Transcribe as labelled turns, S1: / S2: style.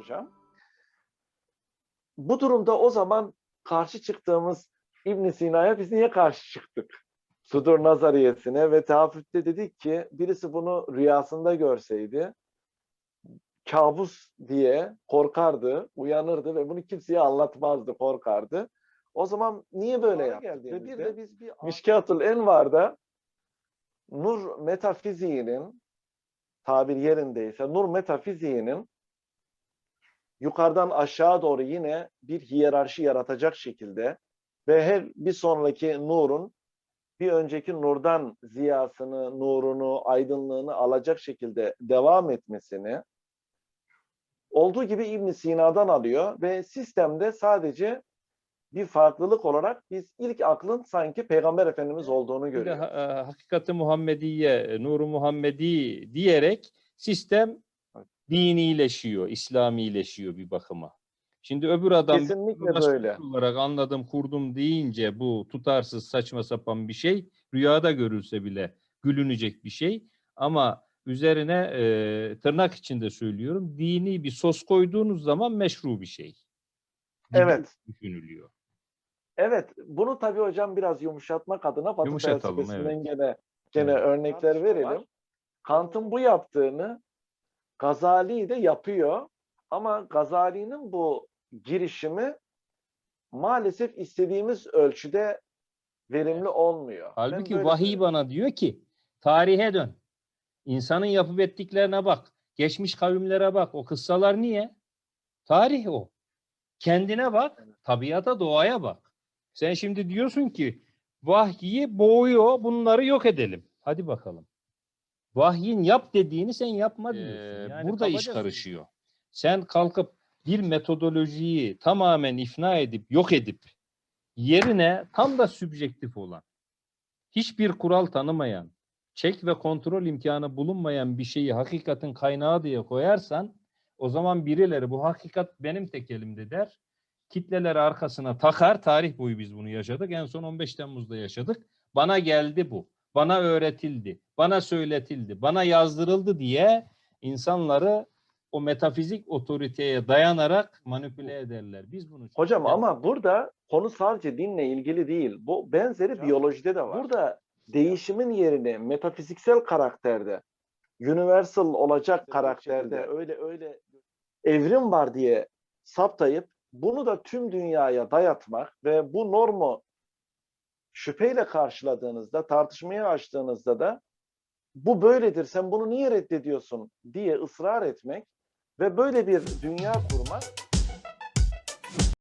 S1: hocam. Bu durumda o zaman karşı çıktığımız İbn Sina'ya biz niye karşı çıktık? Sudur nazariyesine ve teaffütte dedik ki birisi bunu rüyasında görseydi kabus diye korkardı, uyanırdı ve bunu kimseye anlatmazdı, korkardı. O zaman niye böyle yaptık? Ve bir de biz bir Mişkatul Envar'da nur metafiziğinin tabir yerindeyse nur metafiziğinin yukarıdan aşağı doğru yine bir hiyerarşi yaratacak şekilde ve her bir sonraki nurun bir önceki nurdan ziyasını, nurunu, aydınlığını alacak şekilde devam etmesini olduğu gibi İbn Sina'dan alıyor ve sistemde sadece bir farklılık olarak biz ilk aklın sanki Peygamber Efendimiz olduğunu
S2: Bir de
S1: görüyoruz.
S2: e, hakikati Muhammediye, nuru Muhammedi diyerek sistem. Dinileşiyor, İslamileşiyor bir bakıma. Şimdi öbür adam
S1: Kesinlikle böyle.
S2: olarak anladım, kurdum deyince bu tutarsız, saçma sapan bir şey, rüyada görülse bile gülünecek bir şey. Ama üzerine e, tırnak içinde söylüyorum, dini bir sos koyduğunuz zaman meşru bir şey.
S1: Evet.
S2: Düşünülüyor.
S1: Evet, bunu tabii hocam biraz yumuşatmak adına Batı
S2: Yumuşatalım,
S1: felsefesinden gene gene
S2: Evet.
S1: örnekler verelim. Kant'ın bu yaptığını Gazali de yapıyor ama Gazali'nin bu girişimi maalesef istediğimiz ölçüde verimli olmuyor.
S2: Halbuki
S1: böyle
S2: vahiy bana diyor ki tarihe dön. İnsanın yapıp ettiklerine bak. Geçmiş kavimlere bak. O kıssalar niye? Tarih o. Kendine bak. Tabiata, doğaya bak. Sen şimdi diyorsun ki vahyi boğuyor. Bunları yok edelim. Hadi bakalım. Vahyin yap dediğini sen yapma diyorsun.
S3: Yani
S2: Burada iş karışıyor. Sen kalkıp bir metodolojiyi tamamen ifna edip yok edip yerine tam da sübjektif olan hiçbir kural tanımayan, çek ve kontrol imkanı bulunmayan bir şeyi hakikatin kaynağı diye koyarsan o zaman birileri bu hakikat benim tek elimde der. Kitleleri arkasına takar. Tarih boyu biz bunu yaşadık. En son 15 Temmuz'da yaşadık. Bana geldi bu. Bana öğretildi. Bana söyletildi. Bana yazdırıldı diye insanları o metafizik otoriteye dayanarak manipüle ederler. Biz bunu
S1: Hocam ama burada konu sadece dinle ilgili değil. Bu benzeri
S3: Hocam,
S1: biyolojide de var. Burada değişimin yerine metafiziksel karakterde, universal olacak karakterde öyle öyle evrim var diye saptayıp bunu da tüm dünyaya dayatmak ve bu normu şüpheyle karşıladığınızda, tartışmaya açtığınızda da bu böyledir, sen bunu niye reddediyorsun diye ısrar etmek ve böyle bir dünya kurmak